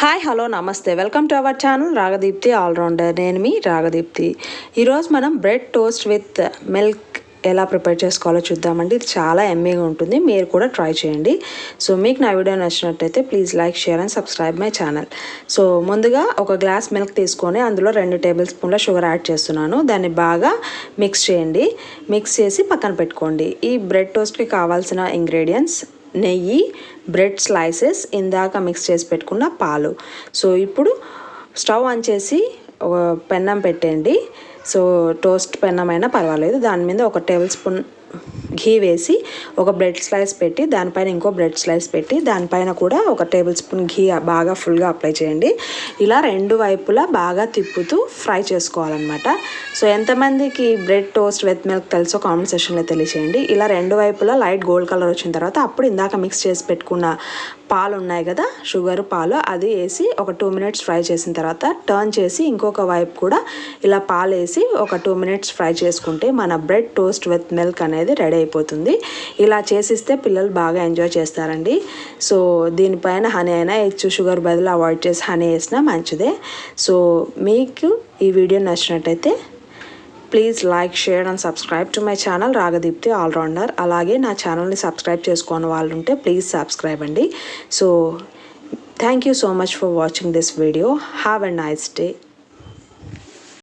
Hi hello namaste welcome to our channel Ragadeepti all rounder నేను మీ రాగదీప్తి ఈరోజు మనం బ్రెడ్ టోస్ట్ విత్ మిల్క్ ఎలా ప్రిపేర్ చేసుకోవాలో చూద్దామండి. ఇది చాలా ఎమ్మీగా ఉంటుంది. మీరు కూడా ట్రై చేయండి. సో మీకు నా వీడియో నచ్చినట్టయితే please like share and subscribe my channel. So ముందుగా ఒక గ్లాస్ మిల్క్ తీసుకొని అందులో రెండు టేబుల్ స్పూన్ల షుగర్ యాడ్ చేస్తున్నాను. దాన్ని బాగా మిక్స్ చేయండి. మిక్స్ చేసి పక్కన పెట్టుకోండి. ఈ బ్రెడ్ టోస్ట్కి కావాల్సిన ఇంగ్రీడియంట్స్ నెయ్యి బ్రెడ్ స్లైసెస్ ఇందాక మిక్స్ చేసి పెట్టుకున్న పాలు. సో ఇప్పుడు స్టవ్ ఆన్ చేసి ఒక పెన్నం పెట్టండి. సో టోస్ట్ పెన్నమైనా పర్వాలేదు. దాని మీద ఒక టేబుల్ స్పూన్ ఘీ వేసి ఒక బ్రెడ్ స్లైస్ పెట్టి దానిపైన ఇంకో బ్రెడ్ స్లైస్ పెట్టి దానిపైన కూడా ఒక టేబుల్ స్పూన్ ఘీ బాగా ఫుల్గా అప్లై చేయండి. ఇలా రెండు వైపులా బాగా తిప్పుతూ ఫ్రై చేసుకోవాలన్నమాట. సో ఎంతమందికి బ్రెడ్ టోస్ట్ విత్ మిల్క్ తెలుసో కామెంట్ సెషన్లో తెలియచేయండి. ఇలా రెండు వైపులా లైట్ గోల్డ్ కలర్ వచ్చిన తర్వాత అప్పుడు ఇందాక మిక్స్ చేసి పెట్టుకున్న పాలు ఉన్నాయి కదా షుగర్ పాలు అది వేసి ఒక టూ మినిట్స్ ఫ్రై చేసిన తర్వాత టర్న్ చేసి ఇంకొక వైపు కూడా ఇలా పాలు వేసి ఒక టూ మినిట్స్ ఫ్రై చేసుకుంటే మన బ్రెడ్ టోస్ట్ విత్ మిల్క్ అనేది రెడీ అయిపోతుంది. ఇలా చేసిస్తే పిల్లలు బాగా ఎంజాయ్ చేస్తారండి. సో దీనిపైన హనీ అయినా ఇచ్చు షుగర్ బదులు అవాయిడ్ చేసి హనీ వేసినా మంచిదే. సో మీకు ఈ వీడియో నచ్చినట్టయితే please like share and subscribe to my channel Ragadeepti all rounder. అలాగే నా ఛానల్ని సబ్స్క్రైబ్ చేసుకోని వాళ్ళు ఉంటే ప్లీజ్ సబ్స్క్రైబ్ అండి. So thank you so much for watching this video. Have a nice day.